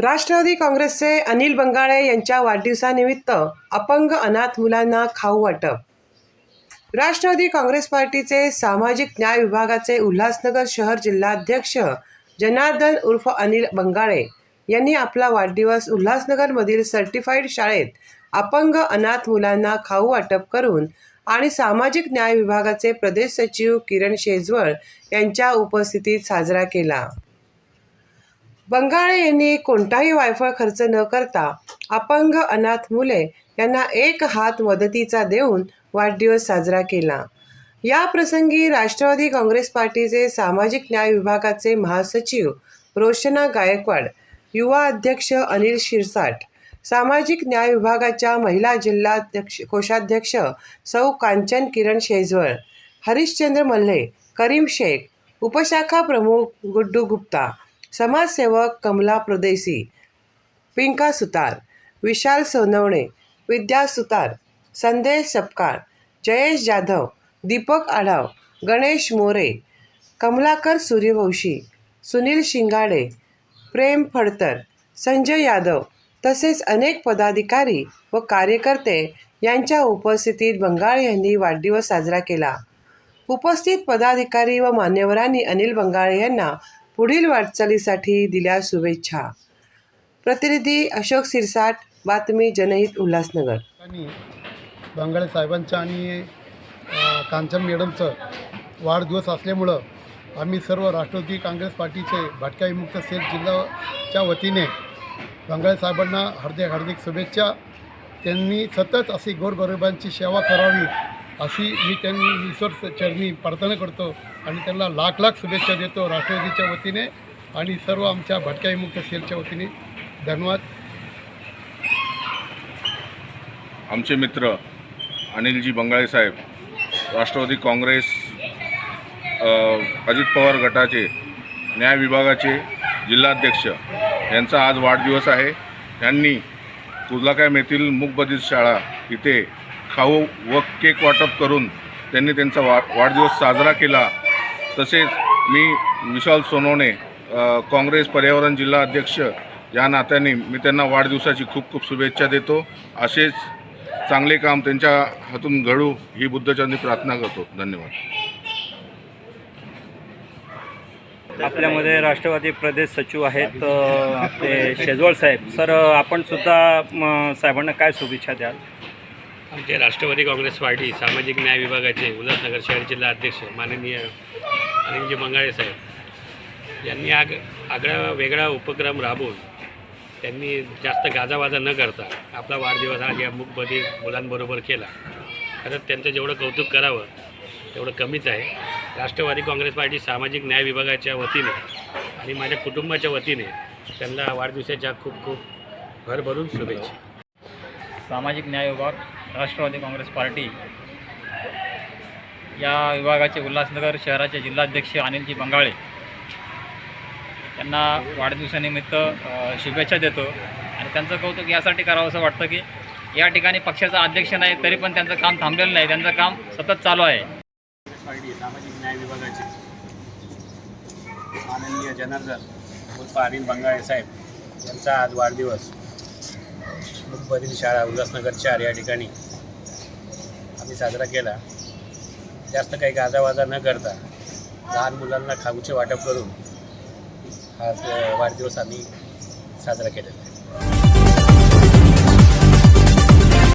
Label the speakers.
Speaker 1: राष्ट्रवादी काँग्रेसचे अनिल बंगाळे यांच्या वाढदिवसानिमित्त अपंग अनाथ मुलांना खाऊ वाटप. राष्ट्रवादी काँग्रेस पार्टीचे सामाजिक न्याय विभागाचे उल्हासनगर शहर जिल्हाध्यक्ष जनार्दन उर्फ अनिल बंगाळे यांनी आपला वाढदिवस उल्हासनगरमधील सर्टिफाईड शाळेत अपंग अनाथ मुलांना खाऊ वाटप करून आणि सामाजिक न्याय विभागाचे प्रदेश सचिव किरण शेजवळ यांच्या उपस्थितीत साजरा केला. बंगाळे यांनी कोणताही वायफळ खर्च न करता अपंग अनाथ मुले यांना एक हात मदतीचा देऊन वाढदिवस साजरा केला. या प्रसंगी राष्ट्रवादी काँग्रेस पार्टीचे सामाजिक न्याय विभागाचे महासचिव रोशना गायकवाड युवा अध्यक्ष अनिल शिरसाट सामाजिक न्याय विभागाच्या महिला जिल्हाध्यक्ष कोषाध्यक्ष सौ कांचन किरण शेजवळ हरिश्चंद्र मल्हे करीम शेख उपशाखा प्रमुख गुड्डू गुप्ता समाजसेवक कमला प्रदेसी पिंका सुतार विशाल सोनवणे विद्या सुतार संदेश सपकाळ जयेश जाधव दीपक आढाव गणेश मोरे कमलाकर सूर्यवंशी सुनील शिंगाडे प्रेम फडतर संजय यादव तसेच अनेक पदाधिकारी व कार्यकर्ते यांच्या उपस्थितीत बंगाळ यांनी वाढदिवस साजरा केला. उपस्थित पदाधिकारी व मान्यवरांनी अनिल बंगाळे यांना पुढील वाटचालीसाठी दिल्या शुभेच्छा. प्रतिनिधी अशोक सिरसाट बातमी जनहित उल्हासनगर.
Speaker 2: आणि बंगाळे साहेबांचं आणि कांचन मॅडमचं वाढदिवस असल्यामुळं आम्ही सर्व राष्ट्रवादी काँग्रेस पार्टीचे भटक्या विमुक्त सेल जिल्ह्याच्या वतीने बंगाळे साहेबांना हार्दिक हार्दिक शुभेच्छा. त्यांनी सतत अशी गोरगरिबांची सेवा करावी अशी मी त्यांनी ईश्वर चरणी प्रार्थना करतो आणि त्यांना लाख लाख शुभेच्छा देतो राष्ट्रवादीच्या वतीने आणि सर्व आमच्या भटक्या विमुक्त सेलच्या वतीने धन्यवाद.
Speaker 3: आमचे मित्र अनिलजी बंगाळे साहेब राष्ट्रवादी काँग्रेस अजित पवार गटाचे न्याय विभागाचे जिल्हाध्यक्ष यांचा आज वाढदिवस आहे. त्यांनी कुर्लाकायम येथील मूकबधित शाळा इथे खाऊ व केक वाटप करून त्यांनी त्यांचा वा वाढदिवस साजरा केला. तसेच मी विशाल सोनवणे काँग्रेस पर्यावरण जिल्हा अध्यक्ष या नात्याने मी त्यांना वाढदिवसाची खूप खूप शुभेच्छा देतो. असेच चांगले काम त्यांच्या हातून घडू ही बुद्धचंदी प्रार्थना करतो. धन्यवाद.
Speaker 4: आपल्यामध्ये राष्ट्रवादी प्रदेश सचिव आहेत आपले शेजवळ साहेब. सर आपण सुद्धा साहेबांना काय शुभेच्छा द्याल?
Speaker 5: आमचे राष्ट्रवादी काँग्रेस पार्टी सामाजिक न्याय विभागाचे उल्हासनगर शहर जिल्हा अध्यक्ष माननीय अनिलजी मंगाळे साहेब. यांनी आग आगळा वेगळा उपक्रम राबवून त्यांनी जास्त गाजावाजा न करता आपला वाढदिवस आज या मुखमध्ये मुलांबरोबर केला. खरंच त्यांचं जेवढं कौतुक करावं तेवढं कमीच आहे. राष्ट्रवादी काँग्रेस पार्टी सामाजिक न्याय विभागाच्या वतीने आणि माझ्या कुटुंबाच्या वतीने त्यांना वाढदिवसाच्या खूप खूप भरभरून शुभेच्छा.
Speaker 6: सामाजिक न्याय विभाग राष्ट्रवादी काँग्रेस पार्टी या विभागाचे उल्हासनगर शहराचे जिल्हाध्यक्ष अनिलजी बंगाळे त्यांना वाढदिवसानिमित्त शुभेच्छा देतो. आणि त्यांचं कौतुक यासाठी करावं असं वाटतं की या ठिकाणी पक्षाचा अध्यक्ष नाही तरी पण त्यांचं काम थांबलेलं नाही. त्यांचं काम सतत चालू आहे.
Speaker 5: काँग्रेस पार्टी सामाजिक न्याय विभागाचे. माननीय जनार्दन उर्फ अनिल बंगाळे साहेब यांचा आज वाढदिवस. मुखबधीर शाळा उल्हासनगर चार या ठिकाणी आम्ही साजरा केला. जास्त काही गाजावाजा न करता लहान मुलांना खाऊचे वाटप करून हा वाढदिवस आम्ही साजरा केलेला आहे.